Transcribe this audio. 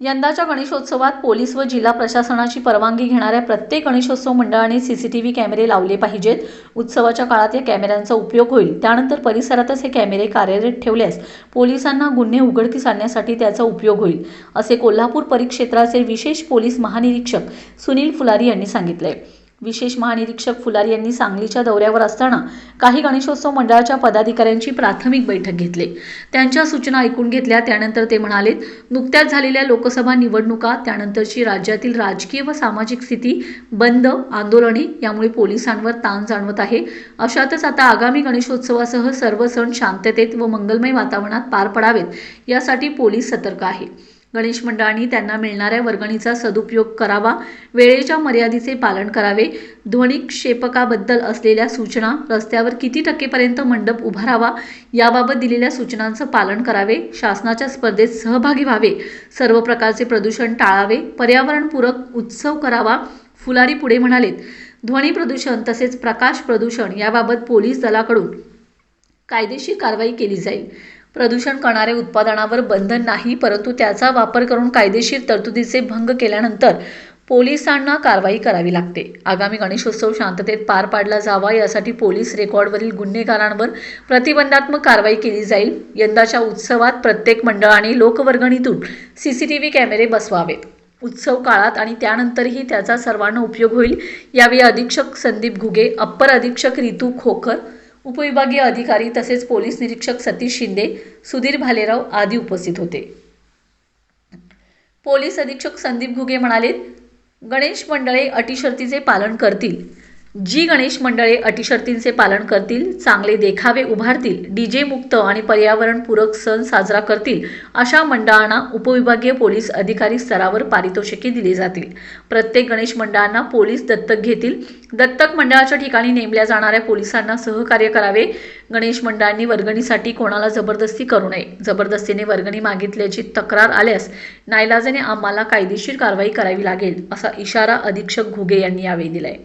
यंदाच्या गणेशोत्सवात पोलीस व जिल्हा प्रशासनाची परवानगी घेणाऱ्या प्रत्येक गणेशोत्सव मंडळाने सीसीटीव्ही कॅमेरे लावले पाहिजेत. उत्सवाच्या काळात या कॅमेऱ्यांचा उपयोग होईल. त्यानंतर परिसरातच हे कॅमेरे कार्यरत ठेवल्यास पोलिसांना गुन्हे उघडकीस आणण्यासाठी त्याचा उपयोग होईल. असे कोल्हापूर परिक्षेत्राचे विशेष पोलीस महानिरीक्षक सुनील फुलारी यांनी सांगितले. विशेष महानिरीक्षक फुलारी यांनी सांगलीच्या दौऱ्यावर असताना काही गणेशोत्सव मंडळाच्या पदाधिकाऱ्यांची प्राथमिक बैठक घेतली. त्यांच्या सूचना ऐकून घेतल्या त्यानंतर ते म्हणाले नुकत्याच झालेल्या लोकसभा निवडणुका त्यानंतरची राज्यातील राजकीय व सामाजिक स्थिती बंद आंदोलने यामुळे पोलिसांवर ताण जाणवत आहे. अशातच आता आगामी गणेशोत्सवासह सर्व सण शांततेत व मंगलमय वातावरणात पार पडावेत यासाठी पोलीस सतर्क आहे. गणेश मंडळांनी त्यांना मिळणाऱ्या वर्गणीचा सदुपयोग करावा वेळेच्या मर्यादेचे पालन करावे ध्वनिक्षेपकाबद्दल असलेल्या सूचना रस्त्यावर किती टक्केपर्यंत मंडप उभारावा याबाबत दिलेल्या सूचनांचं पालन करावे शासनाच्या स्पर्धेत सहभागी व्हावे सर्व प्रकारचे प्रदूषण टाळावे पर्यावरणपूरक उत्सव करावा फुलारी पुढे म्हणालेत. ध्वनी प्रदूषण तसेच प्रकाश प्रदूषण याबाबत पोलीस दलाकडून कायदेशीर कारवाई केली जाईल. प्रदूषण करणाऱ्या उत्पादनावर बंधन नाही परंतु त्याचा वापर करून कायदेशीर तरतुदीचे भंग केल्यानंतर पोलिसांना कारवाई करावी लागते. आगामी गणेशोत्सव शांततेत पार पाडला जावा यासाठी पोलीस रेकॉर्डवरील गुन्हेगारांवर प्रतिबंधात्मक कारवाई केली जाईल. यंदाच्या उत्सवात प्रत्येक मंडळाने लोकवर्गणीतून सी सी टी व्ही कॅमेरे बसवावेत. उत्सव काळात आणि त्यानंतरही त्याचा सर्वांना उपयोग होईल यावेळी अधीक्षक संदीप घुगे अप्पर अधीक्षक रितू खोकर उपविभागीय अधिकारी तसेच पोलीस निरीक्षक सतीश शिंदे सुधीर भालेराव आदी उपस्थित होते. पोलीस अधीक्षक संदीप घुगे म्हणाले गणेश मंडळे अटीशर्तीचे पालन करतील. जी गणेश मंडळे अटीशर्तींचे पालन करतील चांगले देखावे उभारतील डीजे मुक्त आणि पर्यावरणपूरक सण साजरा करतील अशा मंडळांना उपविभागीय पोलीस अधिकारी स्तरावर पारितोषिके दिली जातील. प्रत्येक गणेश मंडळांना पोलीस दत्तक घेतील. दत्तक मंडळाच्या ठिकाणी नेमल्या जाणाऱ्या पोलिसांना सहकार्य करावे. गणेश मंडळांनी वर्गणीसाठी कोणाला जबरदस्ती करू नये. जबरदस्तीने वर्गणी मागितल्याची तक्रार आल्यास नायलाजाने आम्हाला कायदेशीर कारवाई करावी लागेल असा इशारा अधीक्षक घुगे यांनी यावेळी दिलाय.